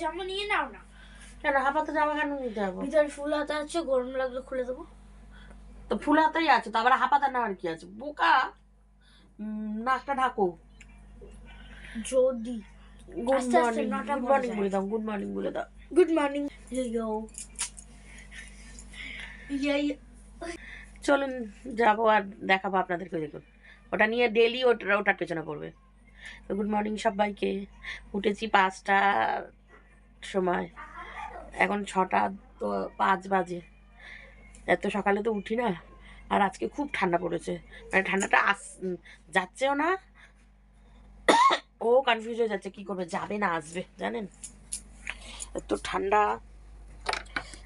জামা নিয়ে নাও না। কেন? হাফাতে জামা কেন নিতে যাব ভিতরে ফুল হাতা আছে গরম লাগলে খুলে দেবো। তো ফুল হাতাই আছে তো আবার হাফাতা না আর কি আছে? বোকা! নাকটা ঢাকো। যদি। গুড মর্নিং গুড বলে মর্নিং বলে দাও গুড মর্নিং বলে দাও। গুড মর্নিং চলুন যাব আর দেখাবো আপনাদেরকে দেখুন। ওটা নিয়ে ডেলি ওটা ওটার পেছনে পড়বে। তো গুড মর্নিং সবাইকে। উঠেছি পাঁচটার সময়। এখন ছটা তো পাঁচ বাজে। এত সকালে তো উঠি না, আর আজকে খুব ঠান্ডা পড়েছে। মানে ঠান্ডাটা আস যাচ্ছেও না। ও কনফিউজ হয়ে যাচ্ছে, কি করবে, যাবে না, আসবে, জানেন? এত ঠান্ডা।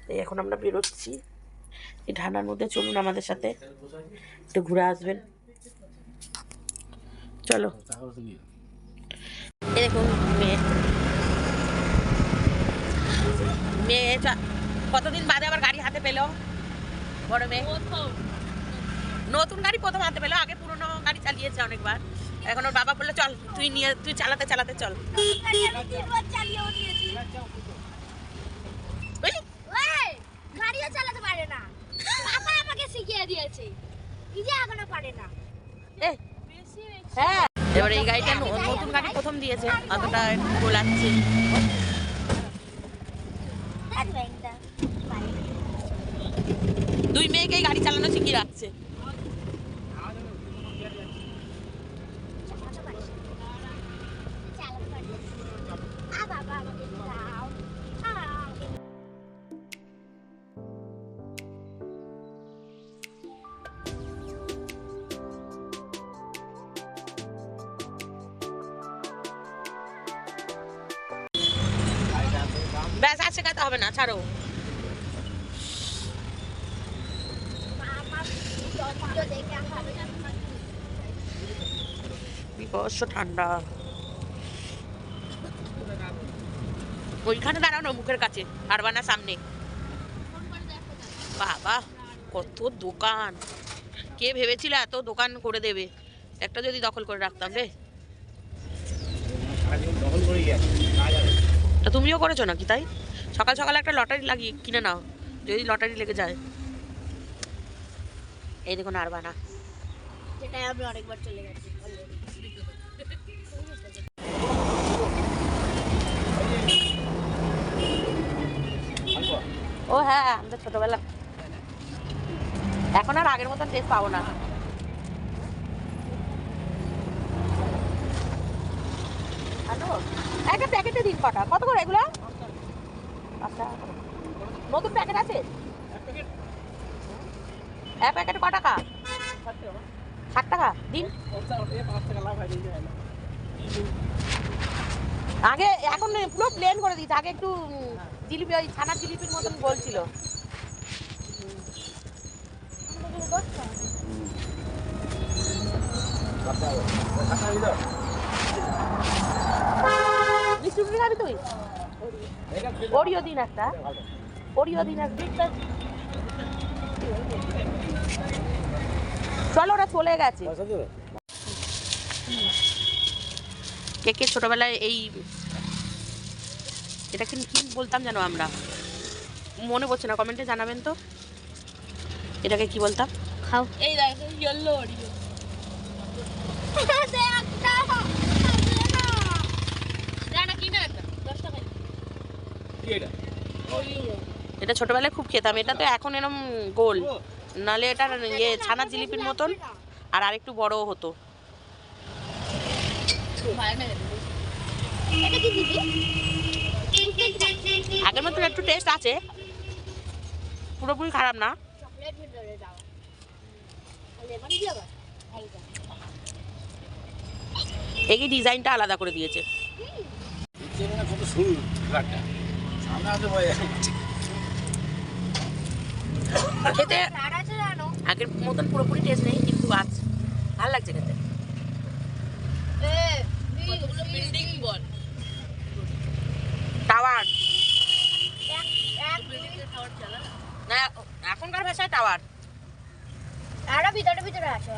এই এখন আমরা বেরোচ্ছি। এই ঠান্ডার মধ্যে চলুন আমাদের সাথে। একটু ঘুরে আসবেন। চলো। দেখুন, মেয়ে মেয়ে কতদিন বাদে আবার গাড়ি হাতে পেল? বড় মেয়ে। নতুন গাড়ি প্রথম হাতে পেল আগে পুরনো গাড়ি চালিয়েছে অনেকবার। এখন ওর বাবা বলল চল তুই নিয়ে তুই চালাতে চালাতে চল। গাড়িও চালাতে পারে না। আমাকে শিখিয়ে দিয়েছে। নিজে এখনও পারে না। হ্যাঁ। এবার এই গাড়িটা নতুন গাড়ি প্রথম দিয়েছে অতটা একটু গোলাচ্ছে দুই মেয়েকেই গাড়ি চালানো শিখিয়ে রাখছে। ব্যাস, আর শেখাতে হবে না, ছাড়ো। বিভৎস ঠান্ডা। ওইখানে দাঁড়ানো মুখের কাছে আরবানা সামনে। বাবা, কত দোকান। কে ভেবেছিল এত দোকান করে দেবে? একটা যদি দখল করে রাখতাম রে। তা তুমিও করেছ নাকি তাই? সকাল সকাল একটা লটারি লাগিয়ে কিনে নাও যদি লটারি লেগে যায়। এই দেখুন আরবানা। যেটাই আমি অনেকবার চলে গেছি। ও হ্যাঁ আমাদের ছোটবেলা। এখন আর আগের মতন টেস্ট পাবো না। হ্যালো? একটা প্যাকেটে দিন কটা কত করে এগুলো? আচ্ছা নতুন প্যাকেট আছে? এক প্যাকেটে ক টাকা? ষাট টাকা, দিন। আগে, এখন পুরো প্লেন করে দিয়েছে। আগে একটু জিলিপি, ওই ছানার জিলিপির মতন বলছিল। মিষ্টি খাবি তুই? ওরিও দিন একটা। ওরিও দিন একটা চলো ওরা চলে গেছে। কে কে ছোটবেলায় এই এটাকে কি বলতাম জানো আমরা? মনে পড়ছে না কমেন্টে জানাবেন তো। এটাকে কি বলতাম? খাও। এই দেখো ইয়েলো অরিও এটা ছোটবেলায় খুব খেতাম। এটা তো এখন এরম গোল। নালে এটা ইয়ে ছানা জিলিপির মতন। আর আরেকটু বড় হতো। আগের মতন একটু টেস্ট আছে। পুরোপুরি খারাপ না। এই ডিজাইনটা আলাদা করে দিয়েছে। কত সরু খেতে আগের মতন পুরোপুরি টেস্ট নেই, কিন্তু আছে ভালো লাগছে খেতে। টাওয়ার। এখনকার ভাষায় টাওয়ার। আরও ভিতরে ভিতরে আছে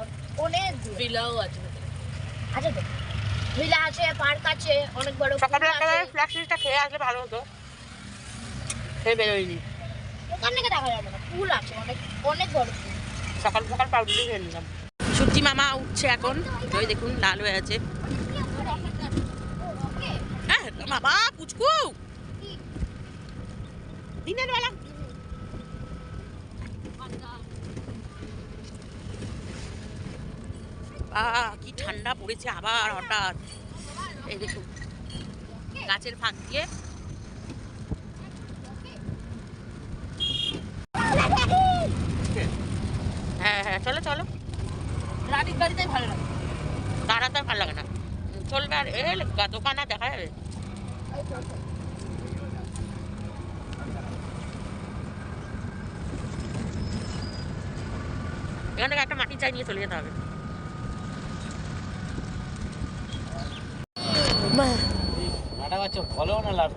অনেক দূর আছে আছে তো ভিলা আছে পার্ক আছে অনেক বড় সকালবেলা। খেয়ে আসলে ভালো হতো। খেয়ে বেরোয়নি। ওখান থেকে দেখা যাবে না। পুল আছে অনেক অনেক বড়। সকাল সকাল পাউডার খেয়ে নিলাম। সূর্যি মামা উঠছে এখন। ওই দেখুন লাল হয়ে আছে। হ্যাঁ বাবা পুচকু। দিনের বেলা। কি ঠান্ডা পড়েছে আবার হঠাৎ। এই দেখুন গাছের ফাঁক দিয়ে হ্যাঁ হ্যাঁ চলো চলো। রানীর বাড়িতেই ভালো লাগে। তারা তো আর ভালো লাগে না। চলবে আর এ দোকান আর দেখা যাবে। এখান থেকে একটা মাটি চাই নিয়ে চলে যেতে হবে। মাটা বাচ্চা ফলেও না লাভ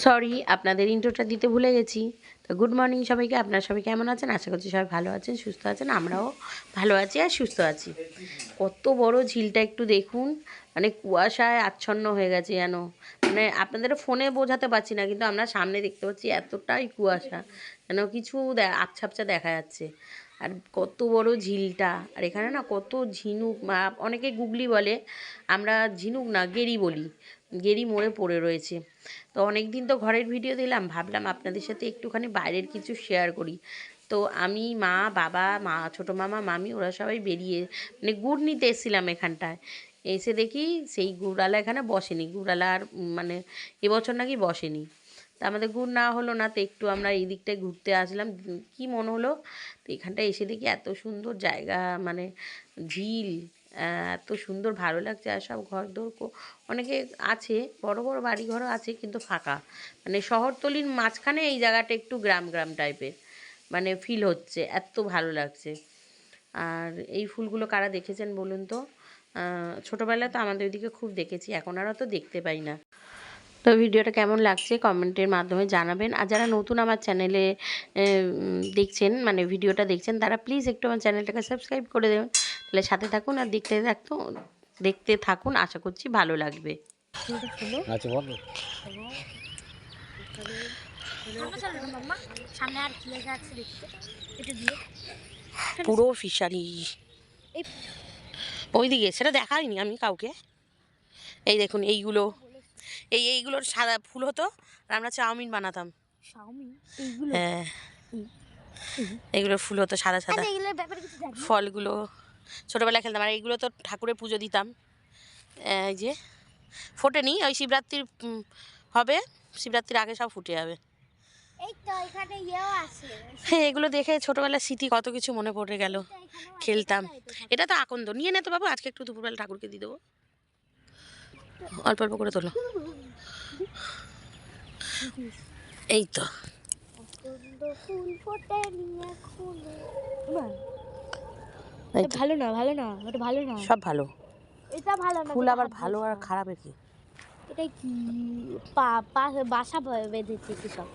সরি আপনাদের ইন্ট্রোটা দিতে ভুলে গেছি। তো গুড মর্নিং সবাইকে, আপনারা সবাই কেমন আছেন? আশা করছি সবাই ভালো আছেন, সুস্থ আছেন, আমরাও ভালো আছি আর সুস্থ আছি। কত বড় ঝিলটা একটু দেখুন। মানে কুয়াশায় আচ্ছন্ন হয়ে গেছে যেন। মানে আপনাদের ফোনে বোঝাতে পারছি না, কিন্তু আমরা সামনে দেখতে পাচ্ছি এতটাই কুয়াশা। যেন কিছু দে- আবছা আবছা দেখা যাচ্ছে। আর কত বড় ঝিলটা। আর এখানে না কত ঝিনুক অনেকে গুগলি বলে, আমরা ঝিনুক না, গেরি বলি। গেরি মোড়ে পড়ে রয়েছে। তো অনেক দিন তো ঘরের ভিডিও দিলাম, ভাবলাম আপনাদের সাথে একটুখানি বাইরের কিছু শেয়ার করি। তো আমি, মা, বাবা, মা, ছোটো মামা, মামি, ওরা সবাই বেরিয়ে মানে গুড় নিতে এসেছিলাম এখানটায়। এসে দেখি সেই গুড়ালা এখানে বসেনি। গুড়ালা আর মানে এবছর নাকি বসেনি। তা আমাদের গুড় না হলো না, তো একটু আমরা এই দিকটায় ঘুরতে আসলাম। কি মনে হলো? তো এখানটায় এসে দেখি এত সুন্দর জায়গা মানে ঝিল এত সুন্দর ভালো লাগছে। আর সব ঘর দোর অনেকে আছে, বড় বড় বাড়ি ঘরও আছে কিন্তু ফাঁকা। মানে শহরতলির মাঝখানে এই জায়গাটা একটু গ্রাম গ্রাম টাইপের মানে ফিল হচ্ছে, এত ভালো লাগছে। আর এই ফুলগুলো কারা দেখেছেন বলুন তো? ছোটোবেলায় তো আমাদের ওইদিকে খুব দেখেছি, এখন আর অত দেখতে পাই না। তো ভিডিওটা কেমন লাগছে কমেন্টের মাধ্যমে জানাবেন। আর যারা নতুন আমার চ্যানেলে দেখছেন মানে ভিডিওটা দেখছেন, তারা প্লিজ একটু আমার চ্যানেলটাকে সাবস্ক্রাইব করে দেবেন। তাহলে সাথে থাকুন আর দেখতে থাকতো দেখতে থাকুন আশা করছি ভালো লাগবে। আচ্ছা পুরো ফিশারি। ওইদিকে সেটা দেখাইনি আমি কাউকে। এই দেখুন এইগুলো। এই এইগুলোর সাদা ফুল হতো আর আমরা চাউমিন বানাতাম। হ্যাঁ। এইগুলোর ফুল হতো সাদা সাদা। আমি এগুলোর ব্যাপারে কিছু জানি না। ফলগুলো। ছোটোবেলায় খেলতাম। আর এইগুলো তো ঠাকুরের পুজো দিতাম। এই যে ফোটেনি ওই শিবরাত্রির হবে শিবরাত্রির আগে সব ফুটে যাবে। হ্যাঁ এগুলো দেখে ছোটোবেলার স্মৃতি কত কিছু মনে পড়ে গেল। খেলতাম। এটা তো আকন্দ। নিয়ে নে তো বাবু আজকে একটু দুপুরবেলা ঠাকুরকে দিয়ে দেবো। অল্প অল্প করে তোলো। এই তো পছন্দ ফুল ফোটে নিয়ে খুলে এই তো। ভালো না ভালো না ওটা ভালো না। সব ভালো। এটা ভালো না ফুল আবার ভালো আর খারাপের কি? এটা কি? পা পা- বাসা বেঁধেছে কি সব?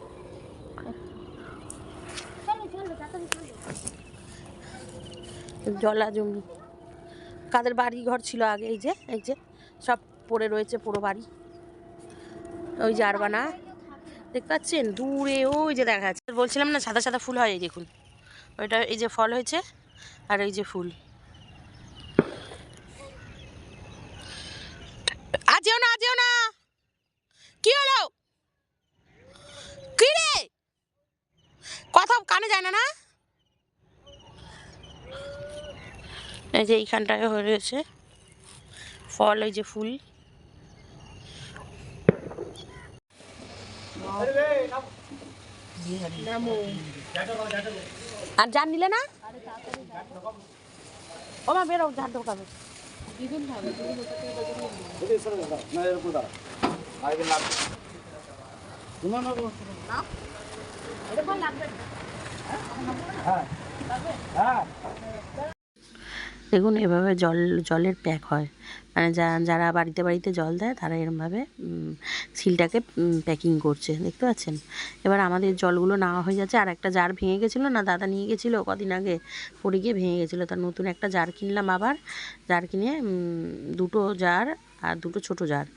জলা জমি। কাদের বাড়ি ঘর ছিল আগে এই যে এই যে সব পড়ে রয়েছে পুরো বাড়ি। ওই যে আরবানা। দেখতে পাচ্ছেন? দূরে ওই যে দেখা যাচ্ছে। বলছিলাম না সাদা সাদা ফুল হয় এই দেখুন। ওইটা এই যে ফল হয়েছে। আর এই যে ফুল। আজ যেও না আজ না। কি হলো? কি রে? কথা কানে যায় না না? এই যে এইখানটায় হয়ে রয়েছে ফল, এই যে ফুল। আর জান নিলে না? ও মা বেরো ঝাড় ঢোকাবে না এরকম দাঁড়া আগে লাভ তোমার না এটা ভালো লাগবে হ্যাঁ হ্যাঁ দেখুন এভাবে জল, জলের প্যাক হয়। মানে যারা বাড়িতে বাড়িতে জল দেয়, তারা এরমভাবে সিলটাকে প্যাকিং করছে। দেখতে পাচ্ছেন? এবার আমাদের জলগুলো নেওয়া হয়ে যাচ্ছে। আর একটা জার ভেঙে গেছিল না? দাদা নিয়ে গেছিল কদিন আগে। পড়ে গিয়ে ভেঙে গেছিল। তার নতুন একটা জার কিনলাম আবার। জার কিনে দুটো জার আর দুটো ছোট জার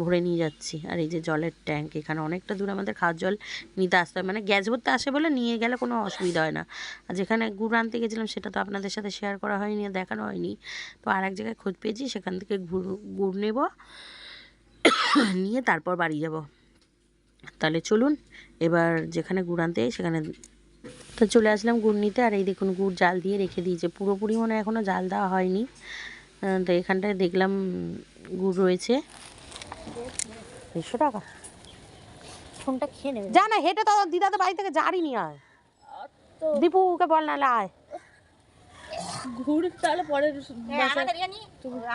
ভরে নিয়ে যাচ্ছি। আর এই যে জলের ট্যাঙ্ক, এখানে অনেকটা দূর আমাদের খাওয়ার জল নিতে আসতে হয়। মানে গ্যাস ভরতে আসে বলে নিয়ে গেলে কোনো অসুবিধা হয় না। আর যেখানে গুড় আনতে গেছিলাম সেটা তো আপনাদের সাথে শেয়ার করা হয়নি দেখানো হয়নি। তো আর এক জায়গায় খোঁজ পেয়েছি, সেখান থেকে গুড় গুড় নেব। নিয়ে তারপর বাড়ি যাব। তাহলে চলুন, এবার যেখানে গুড় আনতে সেখানে তো চলে আসলাম গুড় নিতে। আর এই দেখুন, গুড় জাল দিয়ে রেখে দিয়েছে। পুরোপুরি মনে এখনও জাল দেওয়া হয়নি। তো এখানটায় দেখলাম গুড় রয়েছে। দেড়শো টাকা? ফোনটা খেয়ে নেবে। যা না হেঁটে তো দিদা তো বাড়ি থেকে জারি নিয়ে আয়। দীপুকে বল না আয়। ঘুরে তাহলে পরে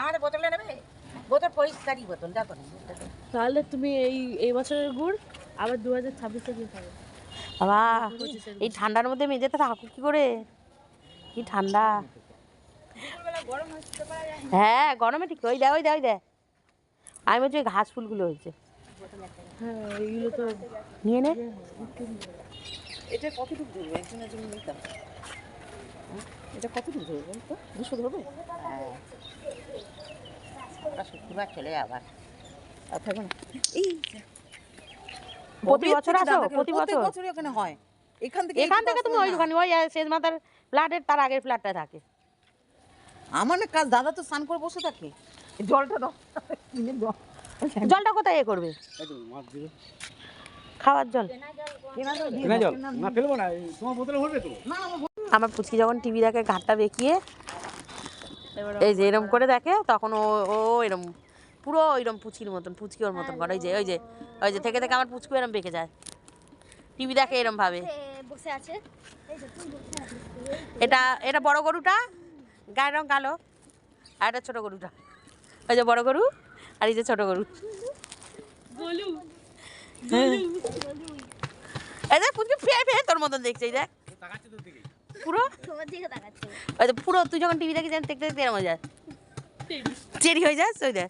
আমাদের বোতলে নেবে বোতল পরিষ্কারই বোতল দেখো তাহলে তুমি এই এই বছরের গুড় আবার দু হাজার ছাব্বিশে দিয়ে খাবে। বাবা এই ঠান্ডার মধ্যে মেঝেতে থাকো কি করে? কি ঠান্ডা। হ্যাঁ গরমে ঠিক ওই দেয় ওই দেয় ওই দে আমি বলছি ওই ঘাস ফুলগুলো হয়েছে। হ্যাঁ এইগুলো তো নিয়ে নে। এটা কতটুকু ধরবে? একজনের জন্য নিতাম। এটা কতটুকু ধরবে বলতো দুশো ধরবে? শুক্রবার চলে আবার আর থাকবে না। এই প্রতি বছর আসো প্রতি বছর। বছরই ওখানে হয়। এখান থেকে এখান থেকে তুমি ওই। দোকানে ওই শেষ মাথার ফ্ল্যাটের তার আগের ফ্ল্যাটটা থাকে। আমার না কাজ দাদা তো স্নান করে বসে থাকে। জলটা দাও। কিনে দাও। জলটা কোথায় এ করবে? মাছ দিবে খাওয়ার জল। কেনা দাও দিয়ে কেনা দাও, জল? না ফেলব না। এই তোমার বোতলে ভরবে তো। না আমার আমার পুচকি যখন টিভি দেখে ঘাটটা বেঁকিয়ে এই যে এরম করে দেখে তখন ও ও এরম পুরো এরম পুচকির মতন পুচকি ওর মতন করে। ওই যে ওই যে ওই যে থেকে থেকে আমার পুচকু এরম বেঁকে যায়। টিভি দেখে এরম ভাবে। এটা এটা বড় গরুটা? গায়ের রং কালো। আর একটা ছোট গরুটা। ওই যে বড় গরু আর এই যে ছোট গরু। এই দেখ পুচকি ফেয়ে ফেয়ে তোর মতন দেখছে এই দেখ। পুরো? ওই পুরো তুই যখন টিভি দেখি দেখতে দেখতে এরম হয়ে যায়। চেরি হয়ে যাস ওই দেখ।